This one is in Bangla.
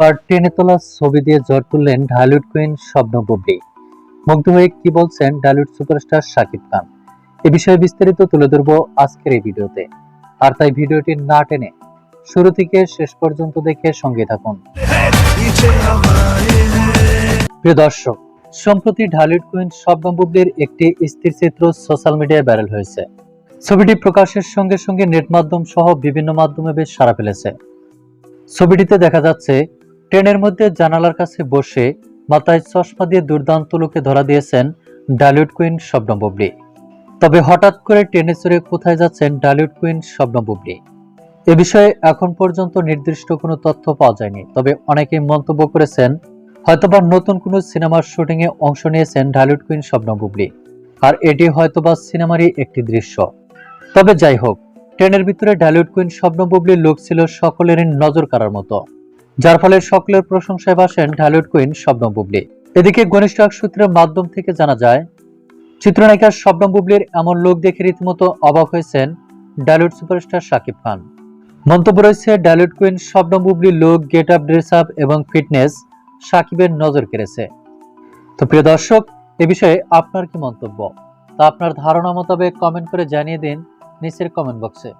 আর টেনে তোলা ছবি দিয়ে জ্বর তুললেন ঢালিউড কুইন স্বপ্ন বুবলি। মুগ্ধ হয়ে কি বলছেন ঢালিউড সুপারস্টার শাকিব খান? এ বিষয়ে বিস্তারিত তুলে ধরবো আজকের এই ভিডিওতে। আর তাই ভিডিওটি না টেনে শুরু থেকে শেষ পর্যন্ত দেখে সঙ্গে থাকুন। প্রিয় দর্শক, সম্প্রতি ঢালিউড কুইন শবনম বুবলির একটি স্থির চিত্র সোশ্যাল মিডিয়ায় ভাইরাল হয়েছে। ছবিটি প্রকাশের সঙ্গে সঙ্গে নেট মাধ্যম সহ বিভিন্ন মাধ্যমে বেশ সাড়া ফেলেছে। ছবিটিতে দেখা যাচ্ছে ট্রেনের মধ্যে জানালার কাছে বসে মাথায় চশমা দিয়ে দুর্দান্ত লোকে ধরা দিয়েছেন ডালিউড কুইন শবনম বুবলি। তবে হঠাৎ করে ট্রেনে চড়ে কোথায় যাচ্ছেন ডালিউড কুইন শবনম বুবলি? এ বিষয়ে এখন পর্যন্ত নির্দিষ্ট কোনো তথ্য পাওয়া যায়নি, তবে অনেকেই মন্তব্য করেছেন, হয়তোবা নতুন কোনো সিনেমার শুটিংয়ে অংশ নিয়েছেন ঢালিউড কুইন শবনম বুবলি, আর এটি হয়তোবা সিনেমারই একটি দৃশ্য। তবে যাই হোক, ট্রেনের ভিতরে ঢালিউড কুইন শবনম বুবলির লুক ছিল সকলেরই নজর কাড়ার মতো। যার ফলে সকলের প্রশংসায় বাসেন ঢালিউড কুইন শবনম বুবলি। এদিকে ঘনিষ্ঠ এক সূত্রের মাধ্যম থেকে জানা যায়, চিত্রনায়িকা শবনম বুবলির এমন লোক দেখে রীতিমতো অবাক হয়েছেন ডালিউড সুপারস্টার শাকিব খান। মন্তব্য রয়েছে ডালিউড কুইন শবনম বুবলির look get up dress up এবং ফিটনেস সাকিবের নজর কেড়েছে। তো প্রিয় দর্শক, এ বিষয়ে আপনার কি মন্তব্য? তা আপনার ধারণা মোতাবেক কমেন্ট করে জানিয়ে দিন নিচের কমেন্ট বক্সে।